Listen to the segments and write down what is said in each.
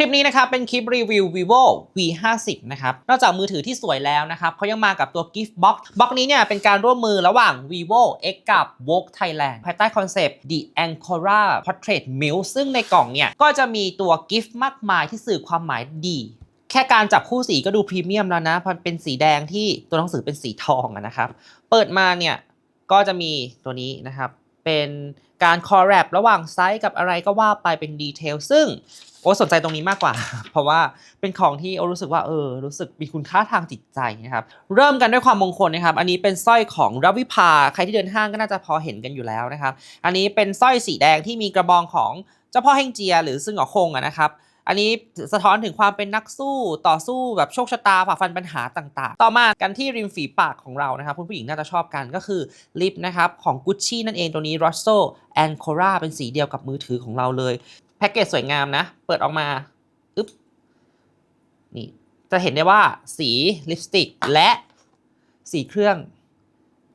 คลิปนี้นะครับเป็นคลิปรีวิว vivo v 5 0นะครับ นอกจากมือถือที่สวยแล้วนะครับเขายังมากับตัว gift box บ็อกนี้เนี่ยเป็นการร่วมมือระหว่าง vivo x กับ vogue thailand ภายใต้คอนเซปต์ the ancora portrait muse ซึ่งในกล่องเนี่ยก็จะมีตัว gift มากมายที่สื่อความหมายดีแค่การจับคู่สีก็ดูพรีเมียมแล้วนะพราะเป็นสีแดงที่ตัวหนังสือเป็นสีทองนะครับ เปิดมาเนี่ยก็จะมีตัวนี้นะครับ เป็นการคอแรประหว่างไซส์กับอะไรก็ว่าไปเป็นดีเทลซึ่งโอ้สนใจตรงนี้มากกว่า เพราะว่าเป็นของที่โอ้รู้สึกว่าเออรู้สึกมีคุณค่าทางจิตใจนะครับ เริ่มกันด้วยความมงคลนะครับ อันนี้เป็นสร้อยของรวิภาใครที่เดินห้างก็น่าจะพอเห็นกันอยู่แล้วนะครับ อันนี้เป็นสร้อยสีแดงที่มีกระบองของเจ้าพ่อเฮงเจีย หรือซึ่งหงอคงอะนะครับ อันนี้สะท้อนถึงความเป็นนักสู้ต่อสู้แบบโชคชะตาฝ่าฟันปัญหาต่าง ๆ ต่อมากันที่ริมฝีปากของเรานะครับคุณผู้หญิงน่าจะชอบกันก็คือลิปนะครับของ Gucci นั่นเองตัวนี้ Rosso and Cora เป็นสีเดียวกับมือถือของเราเลยแพ็กเกจสวยงามนะ เปิดออกมาอึ๊บนี่จะเห็นได้ว่าสีลิปสติกและสีเครื่อง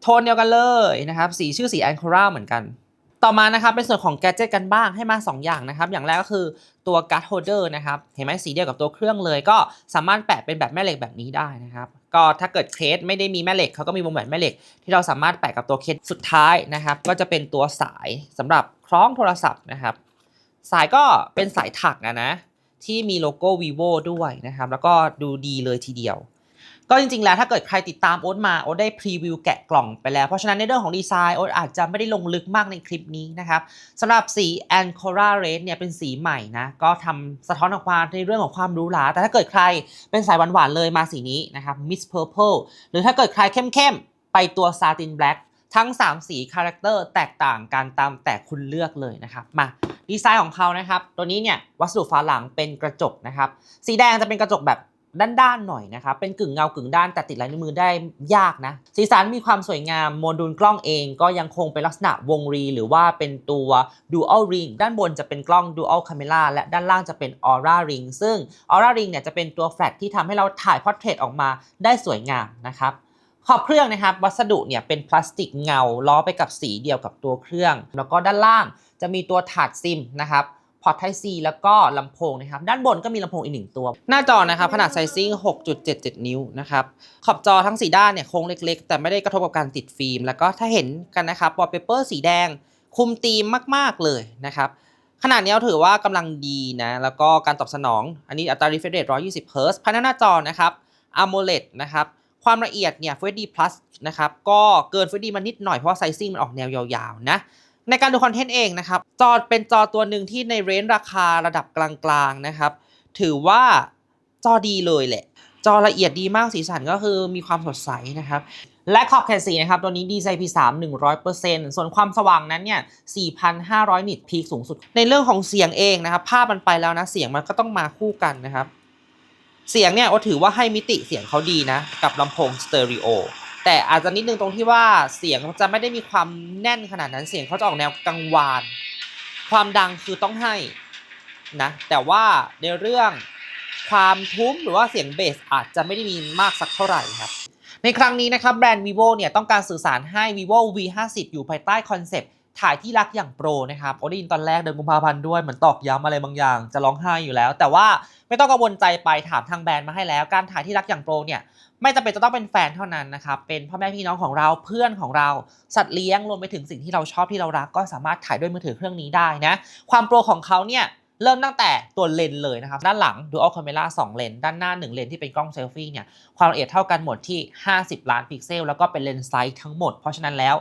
โทนเดียวกันเลยนะครับ สีชื่อสี a n c o r a เหมือนกัน ต่อมานะครับเป็นส่วนของแกจิตกันบ้างให้มา 2 อย่างนะครับ อย่างแรกก็คือตัวการ์ดโฮเดอร์นะครับ เห็นไหมสีเดียวกับตัวเครื่องเลย ก็สามารถแปะเป็นแบบแม่เหล็กแบบนี้ได้นะครับ ก็ถ้าเกิดเคสไม่ได้มีแม่เหล็กเขาก็มีวงแหวนแม่เหล็ก ที่เราสามารถแปะกับตัวเคสสุดท้ายนะครับ ก็จะเป็นตัวสายสำหรับคล้องโทรศัพท์นะครับ สายก็เป็นสายถักนะนะที่มีโลโก้ vivo ด้วยนะครับ แล้วก็ดูดีเลยทีเดียว ก็จริงๆแล้วถ้าเกิดใครติดตามโอ๊ตมาโอ๊ตได้พรีวิวแกะกล่องไปแล้ว เพราะฉะนั้นในเรื่องของดีไซน์โอ๊ตอาจจะไม่ได้ลงลึกมากในคลิปนี้นะครับสำหรับสี Ancora Red เนี่ยเป็นสีใหม่นะก็ทำสะท้อนออกมาในเรื่องของความรู้หราแต่ถ้าเกิดใครเป็นสายหวานๆเลยมาสีนี้นะครับ Miss Purple หรือถ้าเกิดใครเข้มๆไปตัว Satin Black ทั้ง 3 สีคาแรคเตอร์แตกต่างกันตามแต่คุณเลือกเลยนะครับมาดีไซน์ของเขานะครับ ตัวนี้เนี่ยวัสดุฝาหลังเป็นกระจกนะครับ สีแดงจะเป็นกระจกแบบ ด้านๆหน่อยนะครับเป็นกึ่งเงากึ่งด้านแต่ติดลายนิ้วมือได้ยากนะสีสันมีความสวยงามโมดูลกล้องเองก็ยังคงเป็นลักษณะวงรี หรือว่าเป็นตัว dual ring ด้านบนจะเป็นกล้อง dual camera และด้านล่างจะเป็น aura ring ซึ่ง aura ring เนี่ยจะเป็นตัวแฟลชที่ทำให้เราถ่ายพอร์เทรตออกมาได้สวยงามนะครับขอบเครื่องนะครับวัสดุเนี่ยเป็นพลาสติกเงาล้อไปกับสีเดียวกับตัวเครื่อง แล้วก็ด้านล่างจะมีตัวถาดซิมนะครับ พอร์ตไทซีแล้วก็ลำโพงนะครับ ด้านบนก็มีลำโพงอีกหนึ่งตัว หน้าจอนะครับขนาดไซซิ่ง 6.77 นิ้วนะครับ ขอบจอทั้งสีด้านเนี่ยโค้งเล็กๆ แต่ไม่ได้กระทบกับการติดฟิล์ม แล้วก็ถ้าเห็นกันนะครับวอลเปเปอร์สีแดงคุมธีมมากๆเลยนะครับขนาดนี้ถือว่ากำลังดีนะ แล้วก็การตอบสนอง อันนี้อัตรา refresh rate 120 Hz ภายในหน้าจอนะครับ AMOLED นะครับ ความละเอียดเนี่ย Full HD Plus นะครับ ก็เกิน Full HD มานิดหน่อยเพราะว่าไซซิ่งมันออกแนวยาวๆนะ ในการดูคอนเทนต์เองนะครับ จอเป็นจอตัวหนึ่งที่ในเรนจ์ราคาระดับกลางๆนะครับ ถือว่าจอดีเลยแหละ จอละเอียดดีมากสีสันก็คือมีความสดใสนะครับ และขอบแขนสีนะครับ ตัวนี้ DCI-P3 100%ส่วนความสว่างนั้นเนี่ย 4,500 นิตพีคสูงสุด ในเรื่องของเสียงเองนะครับ ภาพมันไปแล้วนะ เสียงมันก็ต้องมาคู่กันนะครับ เสียงเนี่ยโอถือว่าให้มิติเสียงเขาดีนะ กับลำโพงสเตอริโอ แต่อาจจะนิดนึงตรงที่ว่าเสียงจะไม่ได้มีความแน่นขนาดนั้นเสียงเขาจะออกแนวกังวาน ความดังคือต้องให้นะแต่ว่าในเรื่องความทุ้มหรือว่าเสียงเบสอาจจะไม่ได้มีมากสักเท่าไหร่ครับในครั้งนี้นะครับแบรนด์ vivo เนี่ยต้องการสื่อสารให้ vivo v 5 0อยู่ภายใต้คอนเซปต์ ถ่ายที่รักอย่างโปรนะครับโอ้ได้ยินตอนแรกเดือนกุมภาพันธ์ด้วยเหมือนตอกย้ำอะไรบางอย่าง จะร้องไห้อยู่แล้ว แต่ว่าไม่ต้องกังวลใจไปถามทางแบรนด์มาให้แล้ว การถ่ายที่รักอย่างโปรเนี่ยไม่จำเป็นจะต้องเป็นแฟนเท่านั้นนะครับเป็นพ่อแม่พี่น้องของเราเพื่อนของเราสัตว์เลี้ยงรวมไปถึงสิ่งที่เราชอบที่เรารักก็สามารถถ่ายด้วยมือถือเครื่องนี้ได้นะความโปรของเขาเนี่ยเริ่มตั้งแต่ตัวเลนเลยนะครับ ด้านหลัง Dual Camera 2 เลน ด้านหน้า 1 เลนที่เป็นกล้องเซลฟี่เนี่ยความละเอียดเท่ากันหมดที่ 50 ล้านพิกเซล แล้วก็เป็นเลนส์ไซส์ทั้งหมด เพราะฉะนั้นแล้ว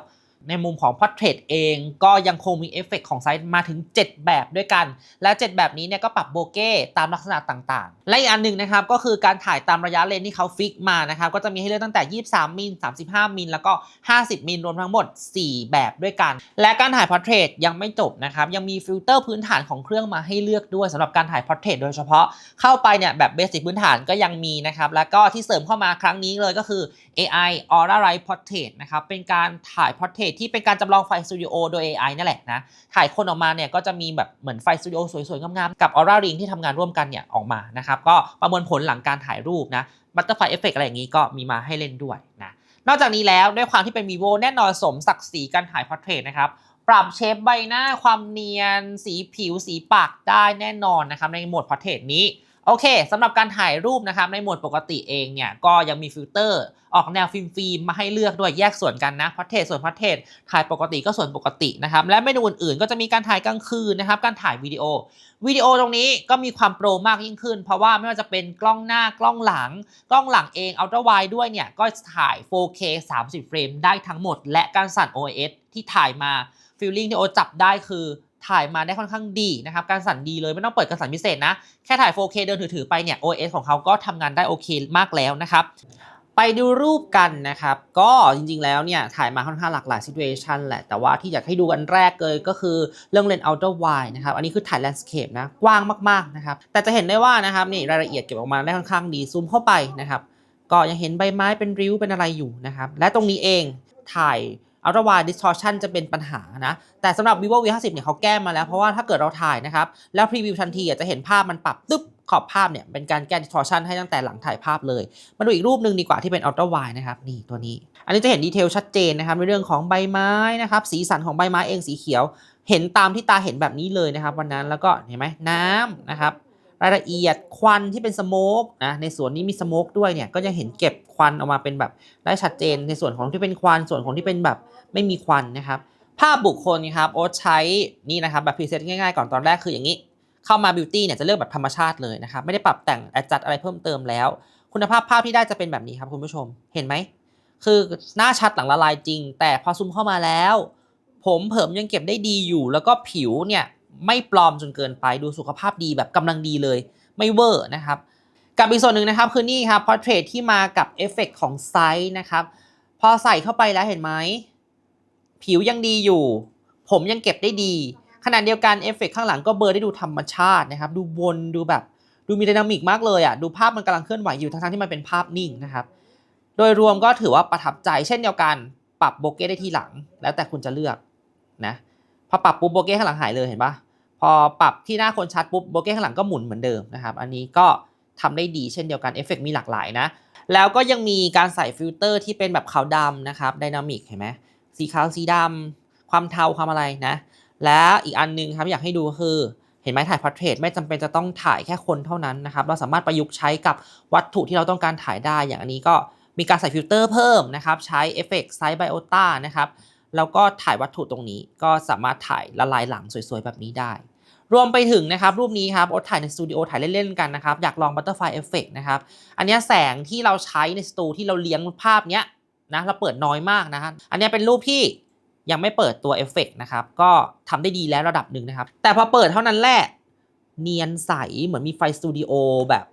ในมุมของ Portrait เองก็ยังคงมีเอฟเฟกของไซส์มาถึง 7 แบบด้วยกัน และ 7 แบบนี้เนี่ยก็ปรับโบเก้ตามลักษณะต่างๆ และอีกอันหนึ่งนะครับก็คือการถ่ายตามระยะเลนส์ที่เขาฟิกมานะครับก็จะมีให้เลือกตั้งแต่ 23 มิล 35 มิล แล้วก็ 50 มิล รวมทั้งหมด 4 แบบด้วยกัน และการถ่าย Portrait ยังไม่จบนะครับยังมีฟิลเตอร์พื้นฐานของเครื่องมาให้เลือกด้วยสำหรับการถ่าย Portrait โดยเฉพาะเข้าไปเนี่ยแบบเบสิกพื้นฐานก็ยังมีนะครับแล้วก็ที่เสริมเข้ามาครั้งนี้เลยก็คือ AI Aura Light Portrait นะครับเป็นการถ่าย Portrait ที่เป็นการจำลองไฟสตูดิโอโดย AI นั่นแหละนะ ถ่ายคนออกมาเนี่ยก็จะมีแบบเหมือนไฟสตูดิโอสวยๆ งามๆ กับ Aura Ring ที่ทำงานร่วมกันเนี่ยออกมานะครับ ก็ประมวลผลหลังการถ่ายรูปนะ Butterfly Effect อะไรอย่างนี้ก็มีมาให้เล่นด้วยนะ นอกจากนี้แล้วด้วยความที่เป็น vivo แน่นอนสมศักดิ์ศรีการถ่าย Portrait นะครับปรับเชฟใบหน้าความเนียน สีผิวสีปากได้แน่นอนนะครับในโหมดพอร์เทรตนี้ โอเคสำหรับการถ่ายรูปนะครับในโหมดปกติเองเนี่ยก็ยังมีฟิลเตอร์ ออกแนวฟิล์มฟิล์มมาให้เลือกด้วยแยกส่วนกันนะพอร์เทรตส่วนพอร์เทรตถ่ายปกติก็ส่วนปกตินะครับและเมนูอื่นๆ ก็จะมีการถ่ายกลางคืนนะครับการถ่ายวิดีโอวิดีโอตรงนี้ก็มีความโปรมากยิ่งขึ้น เพราะว่าไม่ว่าจะเป็นกล้องหน้ากล้องหลัง กล้องหลังเองอัลตร้าไวด้วยเนี่ยก็ถ่าย 4K 30 เฟรมได้ทั้งหมด และการสั่น OIS ที่ถ่ายมาฟีลลิ่งที่โอจับได้คือ ถ่ายมาได้ค่อนข้างดีนะครับการสั่นดีเลยไม่ต้องเปิดการสั่นพิเศษนะ แค่ถ่าย 4K เดินถือๆไปเนี่ย OS ของเขาก็ทำงานได้โอเคมากแล้วนะครับไปดูรูปกันนะครับ ก็จริงๆแล้วเนี่ย ถ่ายมาค่อนข้างหลากหลาย situation แหละ แต่ว่าที่อยากให้ดูกันแรกเลยก็คือเรื่องเลนส์ ultra wide นะครับ อันนี้คือถ่าย landscape นะ กว้างมากๆนะครับ แต่จะเห็นได้ว่านะครับ นี่รายละเอียดเก็บออกมาได้ค่อนข้างดี ซูมเข้าไปนะครับ ก็ยังเห็นใบไม้เป็นริ้วเป็นอะไรอยู่นะครับ และตรงนี้เองถ่าย ultra wide distortion จะเป็นปัญหานะ แต่สำหรับ vivo v 5 0เนี่ยเขาแก้มาแล้ว เพราะว่าถ้าเกิดเราถ่ายนะครับ แล้วพรีวิวทันทีจะเห็นภาพมันปรับตึ๊บขอบภาพเนี่ยเป็นการแก้ distortion ให้ตั้งแต่หลังถ่ายภาพเลย มาดูอีกรูปหนึ่งดีกว่าที่เป็น ultra wide นะครับนี่ตัวนี้ อันนี้จะเห็นดีเทลชัดเจนนะครับในเรื่องของใบไม้นะครับสีสันของใบไม้เองสีเขียว เห็นตามที่ตาเห็นแบบนี้เลยนะครับวันนั้นแล้วก็เห็นไหมน้ำนะครับ รายละเอียดควันที่เป็นสโมกนะในส่วนนี้มีสโมกด้วยเนี่ยก็จะเห็นเก็บควันออกมาเป็นแบบได้ชัดเจนในส่วนของที่เป็นควันส่วนของที่เป็นแบบไม่มีควันนะครับ ภาพบุคคลครับโอ๊ตใช้นี่นะครับแบบพรีเซตง่ายๆก่อนตอนแรกคืออย่างนี้ เข้ามาบิวตี้เนี่ยจะเลือกแบบธรรมชาติเลยนะครับไม่ได้ปรับแต่งแอดจัดอะไรเพิ่มเติมแล้ว คุณภาพภาพที่ได้จะเป็นแบบนี้ครับคุณผู้ชมเห็นไหมคือหน้าชัดหลังละลายจริง แต่พอซูมเข้ามาแล้ว ผมเผิมยังเก็บได้ดีอยู่ แล้วก็ผิวเนี่ย ไม่ปลอมจนเกินไปดูสุขภาพดีแบบกำลังดีเลย ไม่เวอร์นะครับ กับอีกส่วนหนึ่งนะครับคือนี่ครับพอเทรตที่มากับเอฟเฟกของไซส์นะครับ พอใส่เข้าไปแล้วเห็นไหม ผิวยังดีอยู่ ผมยังเก็บได้ดี ขณะเดียวกันเอฟเฟกข้างหลังก็เบอร์ได้ดูธรรมชาตินะครับ ดูวนดูแบบดูมีไดนามิกมากเลยอะดูภาพมันกำลังเคลื่อนไหวอยู่ทั้งๆที่มันเป็นภาพนิ่งนะครับ โดยรวมก็ถือว่าประทับใจเช่นเดียวกัน ปรับโบเก้ได้ทีหลัง แล้วแต่คุณจะเลือกนะ พอปรับปุ๊บโบเก้ข้างหลังหายเลยเห็นปะพอปรับที่หน้าคนชัดปุ๊บโบเก้ข้างหลังก็หมุนเหมือนเดิมนะครับอันนี้ก็ทำได้ดีเช่นเดียวกันเอฟเฟกมีหลากหลายนะ แล้วก็ยังมีการใส่ฟิลเตอร์ที่เป็นแบบขาวดำนะครับไดนามิกเห็นไหมสีขาวสีดำความเทาความอะไรนะ และอีกอันหนึงครับอยากให้ดูคือเห็นไหมถ่ายพอร์เทรตไม่จำเป็นจะต้องถ่ายแค่คนเท่านั้นนะครับ เราสามารถประยุกต์ใช้กับวัตถุที่เราต้องการถ่ายได้อย่างอันนี้ก็มีการใส่ฟิลเตอร์เพิ่มนะครับ ใช้เอฟเฟกต์ไซส์ไบโอต้านะครับ แล้วก็ถ่ายวัตถุตรงนี้ก็สามารถถ่ายละลายหลังสวยๆ แบบนี้ได้ รวมไปถึงนะครับ รูปนี้ครับโอ๊ตถ่ายในสตูดิโอถ่ายเล่น ๆ กันนะครับ อยากลองบัตเตอร์ไฟเอฟเฟกนะครับ อันนี้แสงที่เราใช้ในสตูที่เราเลี้ยงภาพเนี้ยนะเราเปิดน้อยมากนะครับอันนี้เป็นรูปที่ยังไม่เปิดตัวเอฟเฟกนะครับ ก็ทำได้ดีแล้วระดับหนึ่งนะครับ แต่พอเปิดเท่านั้นแหละเนียนใสเหมือนมีไฟสตูดิโอแบบ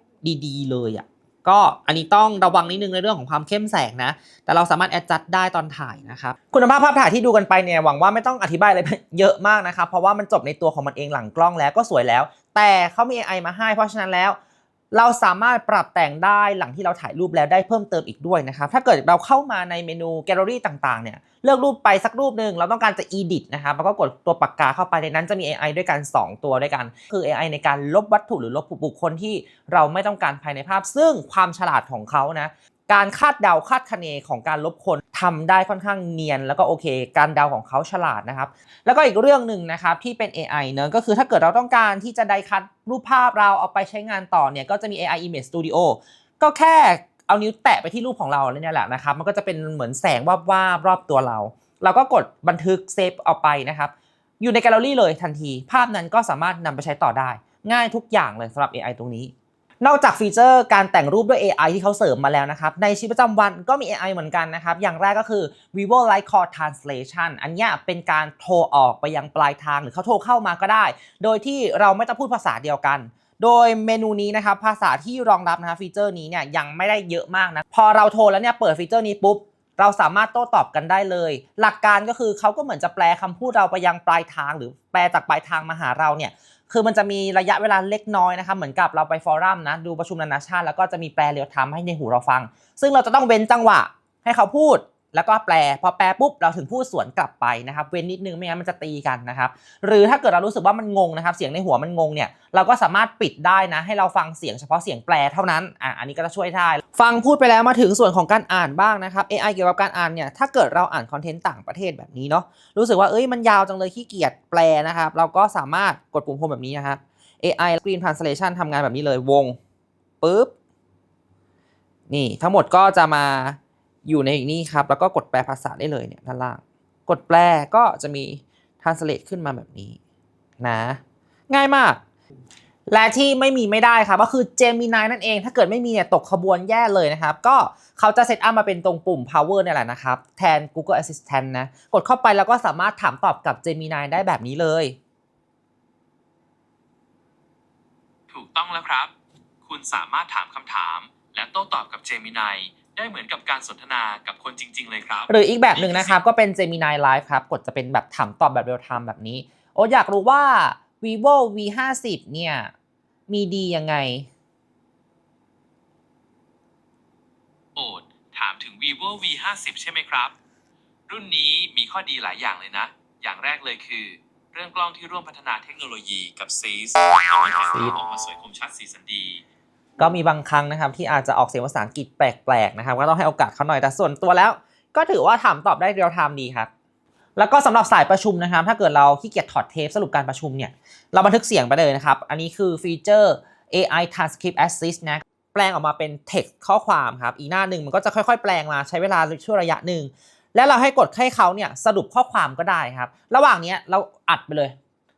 ดี ๆ เลยอะ่ะ ก็อันนี้ต้องระวังนิดนึงในเรื่องของความเข้มแสงนะ แต่เราสามารถแอดจัดได้ตอนถ่ายนะครับ คุณภาพภาพถ่ายที่ดูกันไปเนี่ยหวังว่าไม่ต้องอธิบายอะไรเยอะมากนะครับ เพราะว่ามันจบในตัวของมันเองหลังกล้องแล้วก็สวยแล้ว แต่เขามี AI มาให้เพราะฉะนั้นแล้ว เราสามารถปรับแต่งได้หลังที่เราถ่ายรูปแล้วได้เพิ่มเติมอีกด้วยนะครับ ถ้าเกิดเราเข้ามาในเมนูแกลเลอรี่ต่างๆ เนี่ย เลือกรูปไปสักรูปหนึ่งเราต้องการจะ edit นะครับแล้วก็กดตัวปากกาเข้าไปในนั้นจะมี AI ด้วยกัน 2 ตัวด้วยกัน คือ AI ในการลบวัตถุหรือลบบุคคลที่เราไม่ต้องการภายในภาพ ซึ่งความฉลาดของเขานะ การคาดเดาคาดคะเนของการลบคนทำได้ค่อนข้างเนียนแล้วก็โอเค การเดาของเขาฉลาดนะครับ แล้วก็อีกเรื่องหนึ่งนะครับที่เป็น AI เนอะก็คือถ้าเกิดเราต้องการที่จะไดคัดรูปภาพเราเอาไปใช้งานต่อเนี่ยก็จะมี AI Image Studio ก็แค่เอานิ้วแตะไปที่รูปของเราแล้วเนี่ยแหละนะครับ มันก็จะเป็นเหมือนแสงวาบวาบรอบตัวเรา เราก็กดบันทึกเซฟเอาไปนะครับ อยู่ในแกลเลอรี่เลยทันที ภาพนั้นก็สามารถนำไปใช้ต่อได้ ง่ายทุกอย่างเลยสำหรับ AI ตรงนี้ นอกจากฟีเจอร์การแต่งรูปด้วย AI ที่เขาเสริมมาแล้วนะครับ ในชีวิตประจำวันก็มี AI เหมือนกันนะครับ อย่างแรกก็คือ vivo light call translation อันนี้เป็นการโทรออกไปยังปลายทางหรือเขาโทรเข้ามาก็ได้ โดยที่เราไม่ต้องพูดภาษาเดียวกันโดยเมนูนี้นะครับภาษาที่รองรับนะครับฟีเจอร์นี้เนี่ยยังไม่ได้เยอะมากนะพอเราโทรแล้วเนี่ยเปิดฟีเจอร์นี้ปุ๊บเราสามารถโต้ตอบกันได้เลย หลักการก็คือเขาก็เหมือนจะแปลคำพูดเราไปยังปลายทาง หรือแปลจากปลายทางมาหาเราเนี่ย คือมันจะมีระยะเวลาเล็กน้อยนะครับเหมือนกับเราไปฟอรัมนะดูประชุมนานาชาติ แล้วก็จะมีแปลเรียลไทม์ให้ในหูเราฟัง ซึ่งเราจะต้องเว้นจังหวะให้เขาพูด แล้วก็แปลพอแปลปุ๊บเราถึงพูดสวนกลับไปนะครับ เว้นนิดนึงไม่งั้นมันจะตีกันนะครับ หรือถ้าเกิดเรารู้สึกว่ามันงงนะครับ เสียงในหัวมันงงเนี่ยเราก็สามารถปิดได้นะ ให้เราฟังเสียงเฉพาะเสียงแปลเท่านั้นอะอันนี้ก็จะช่วยได้ ฟังพูดไปแล้วมาถึงส่วนของการอ่านบ้างนะครับ AI เกี่ยวกับการอ่านเนี่ยถ้าเกิดเราอ่านคอนเทนต์ต่างประเทศแบบนี้เนาะรู้สึกว่าเอ้ยมันยาวจังเลยขี้เกียจแปลนะครับ เราก็สามารถกดปุ่มโฮมแบบนี้นะครับ AI Screen Translation ทำงานแบบนี้เลยวงปุ๊บนี่ทั้งหมดก็จะมา อยู่ในนี่ครับ แล้วก็กดแปลภาษาได้เลยเนี่ยด้านล่าง กดแปลก็จะมี translate ขึ้นมาแบบนี้นะ ง่ายมาก และที่ไม่มีไม่ได้ครับก็คือ Gemini นั่นเอง ถ้าเกิดไม่มีเนี่ยตกขบวนแย่เลยนะครับ ก็เขาจะเซตอัพมาเป็นตรงปุ่ม power เนี่ยแหละนะครับ แทน Google Assistant นะ กดเข้าไปแล้วก็สามารถถามตอบกับ Gemini ได้แบบนี้เลย ถูกต้องแล้วครับ คุณสามารถถามคำถาม และโต้ตอบกับ Gemini ได้เหมือนกับการสนทนากับคนจริง ๆ เลยครับ หรืออีกแบบหนึ่งนะครับก็เป็น Gemini Live ครับ กดจะเป็นแบบถามตอบแบบเรียลไทม์แบบนี้ โอ้อยากรู้ว่า vivo v 5 0เนี่ย มีดียังไง โอดถามถึง vivo v 5 0ใช่ไหมครับ รุ่นนี้มีข้อดีหลายอย่างเลยนะ อย่างแรกเลยคือ เรื่องกล้องที่ร่วมพัฒนาเทคโนโลยีกับ c e s ทำให้ถ่ายภาพออกมาสวยคมชัดสีสันดี ก็มีบางครั้งนะครับที่อาจจะออกเสียงภาษาอังกฤษแปลกๆนะครับก็ต้องให้โอกาสเขาหน่อยแต่ส่วนตัวแล้ว ก็ถือว่าถามตอบได้เรียลไทม์ดีครับแล้วก็สำหรับสายประชุมนะครับ ถ้าเกิดเราขี้เกียจถอดเทปสรุปการประชุมเนี่ยเราบันทึกเสียงไปเลยนะครับ อันนี้คือฟีเจอร์ AI Transcript Assist นะแปลงออกมาเป็น text ข้อความครับ อีกหน้าหนึ่งมันก็จะค่อยๆ แปลงมาใช้เวลาช่วงระยะหนึ่งแล้วเราให้กดให้เขาเนี่ยสรุปข้อความก็ได้ครับ ระหว่างนี้เราอัดไปเลย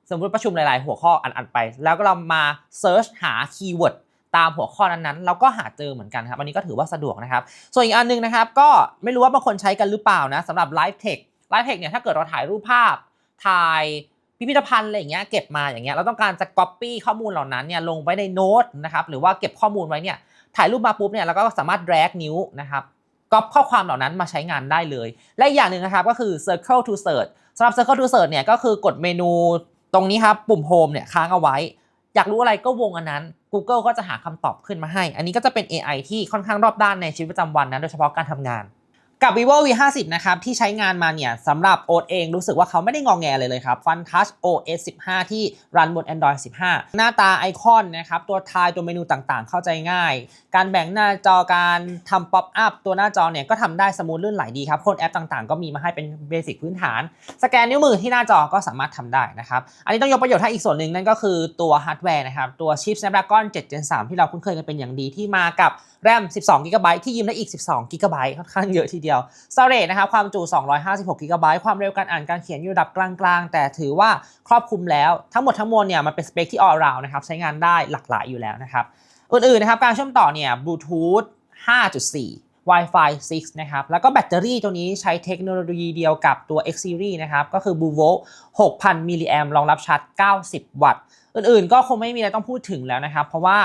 สมมติประชุมหลายๆ หัวข้ออัดๆไป แล้วก็เรามา search หาคีย์เวิร์ด ตามหัวข้อนั้นๆ เราก็หาเจอเหมือนกันครับอันนี้ก็ถือว่าสะดวกนะครับ ส่วนอีกอันหนึงนะครับ ก็ไม่รู้ว่าบางคนใช้กันหรือเปล่านะสำหรับ Live Text Live Text เนี่ยถ้าเกิดเราถ่ายรูปภาพถ่ายพิพิธภัณฑ์อะไรอย่างเงี้ยเก็บมาอย่างเงี้ยเราต้องการจะ Copy ข้อมูลเหล่านั้นเนี่ยลงไว้ในโน้ตนะครับหรือว่าเก็บข้อมูลไว้เนี่ยถ่ายรูปมาปุ๊บเนี่ยเราก็สามารถ drag นิ้วนะครับก๊อปข้อความเหล่านั้นมาใช้งานได้เลย และอีกอย่างหนึ่งนะครับก็คือ Circle to Search สำหรับ Circle to Search เนี่ยก็คือกดเมนูตรงนี้ครับปุ่ม Home เนี่ยค้างเอาไว้ อยากรู้อะไรก็วงอันนั้น Google ก็จะหาคำตอบขึ้นมาให้ อันนี้ก็จะเป็น AI ที่ค่อนข้างรอบด้านในชีวิตประจำวันนะโดยเฉพาะการทำงาน กับ vivo v 5 0นะครับที่ใช้งานมาเนี่ยสำหรับโอ๊ตเองรู้สึกว่าเขาไม่ได้งองแงเลยเลยครับ Fun Touch OS 15 ที่รันบน Android 15 หน้าตาไอคอนนะครับตัวทายตัวเมนูต่างๆ เข้าใจง่าย การแบ่งหน้าจอการทำป๊อปอัพตัวหน้าจอเนี่ยก็ทำได้สมูทลื่นไหลดีครับค้ดแอปต่างๆ ก็มีมาให้เป็นเบสิกพื้นฐาน สแกนนิ้วมือที่หน้าจอก็สามารถทำได้นะครับอันนี้ต้องยกประโยชน์ให้อีกส่วนหนึ่งนั่นก็คือตัวฮาร์ดแวร์นะครับตัวชิป Snapdragon 7 Gen 3ที่เราคุ้นเคยกันเป็นอย่างดีที่มากับแรม 12 GB ที่ยืมได้อีก 12 GB ค่อนข้างเยอะทีเดียว Storage นะครับความจุ 256 GB ความเร็วการอ่านการเขียนอยู่ระดับกลางๆ แต่ถือว่าครอบคลุมแล้วทั้งหมดทั้งมวลเนี่ยมันเป็นสเปคที่ all around นะครับใช้งานได้หลากหลายอยู่แล้วนะครับอื่นๆนะครับการเชื่อมต่อเนี่ย Bluetooth 5.4 Wi-Fi 6 นะครับ แล้วก็แบตเตอรี่ตัวนี้ใช้เทคโนโลยีเดียวกับตัว X Series นะครับ ก็คือ Blue Volt 6,000 มิลลิแอมรองรับชาร์จ 90 วัตต์ อื่นๆ ก็คงไม่มีอะไรต้องพูดถึงแล้วนะครับ เพราะว่า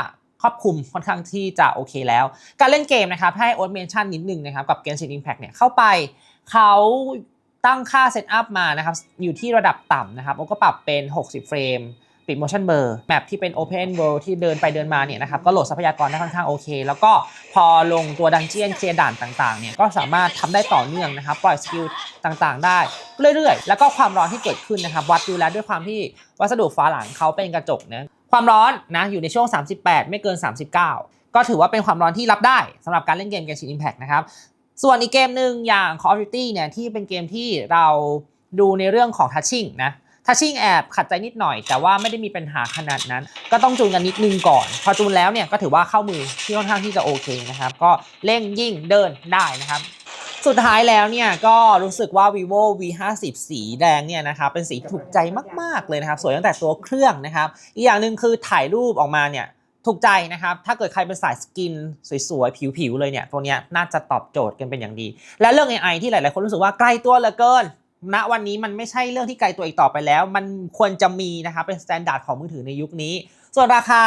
รอบคลุมค่อนข้างที่จะโอเคแล้ว การเล่นเกมนะครับให้โอ t เมชั่นนิดนึงนะครับกับ Genshin Impact เนี่ยเข้าไปเขาตั้งค่าเซตอัพมานะครับอยู่ที่ระดับต่ำนะครับโอก็ปรับเป็น 60 เฟรมปิด motion blur แมปที่เป็น open world ที่เดินไปเดินมาเนี่ยนะครับก็โหลดทรัพยากรได้ค่อนข้างโอเค แล้วก็พอลงตัวดันเจียนเคลียร์ด่านต่างๆเนี่ยก็สามารถทำได้ต่อเนื่องนะครับปล่อยสกิลต่างๆ ได้เรื่อยๆ แล้วก็ความร้อนที่เกิดขึ้นนะครับ วัดดูแลด้วยความที่วัสดุฝาหลังเขาเป็นกระจกนะ ความร้อนนะอยู่ในช่วง 38 ไม่เกิน 39 ก็ถือว่าเป็นความร้อนที่รับได้สำหรับการเล่นเกม Genshin Impact นะครับ ส่วนอีกเกมหนึ่งอย่าง Call of Duty เนี่ยที่เป็นเกมที่เราดูในเรื่องของ touching นะ touching แอบขัดใจนิดหน่อย แต่ว่าไม่ได้มีปัญหาขนาดนั้น ก็ต้องจูนกันนิดนึงก่อน พอจูนแล้วเนี่ยก็ถือว่าเข้ามือที่ค่อนข้างที่จะโอเคนะครับ ก็เร่งยิ่งเดินได้นะครับ สุดท้ายแล้วเนี่ยก็รู้สึกว่า vivo v 5 0สีแดงเนี่ยนะครับเป็นสีถูกใจมากๆเลยนะครับ สวยตั้งแต่ตัวเครื่องนะครับ อีกอย่างหนึ่งคือถ่ายรูปออกมาเนี่ยถูกใจนะครับ ถ้าเกิดใครเป็นสายสกินสวยๆ ผิวๆ เลยเนี่ย ตัวเนี้ยน่าจะตอบโจทย์กันเป็นอย่างดี และเรื่อง AI ที่หลายๆ คนรู้สึกว่าใกล้ตัวเหลือเกินณวันนี้มันไม่ใช่เรื่องที่ไกลตัวอีกต่อไปแล้ว มันควรจะมีนะครับเป็นสแตนดาร์ดของมือถือในยุคนี้ ส่วนราคา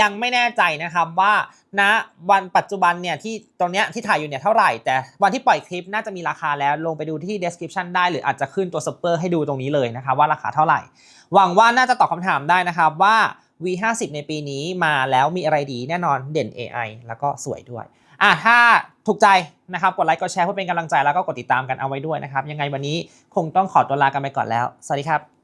ยังไม่แน่ใจนะครับว่าณวันปัจจุบันเนี่ยที่ตรงเนี้ยที่ถ่ายอยู่เนี่ยเท่าไหร่ แต่วันที่ปล่อยคลิปน่าจะมีราคาแล้วลงไปดูที่ description ได้หรืออาจจะขึ้นตัวสเปอร์ให้ดูตรงนี้เลยนะครับว่าราคาเท่าไหร่ หวังว่าน่าจะตอบคำถามได้นะครับว่า V50 ในปีนี้มาแล้วมีอะไรดีแน่นอนเด่น AI แล้วก็สวยด้วยอะถ้าถูกใจนะครับกดไลค์กดแชร์เพื่อเป็นกำลังใจแล้วก็กดติดตามกันเอาไว้ด้วยนะครับยังไงวันนี้คงต้องขอตัวลากันไปก่อนแล้ว สวัสดีครับ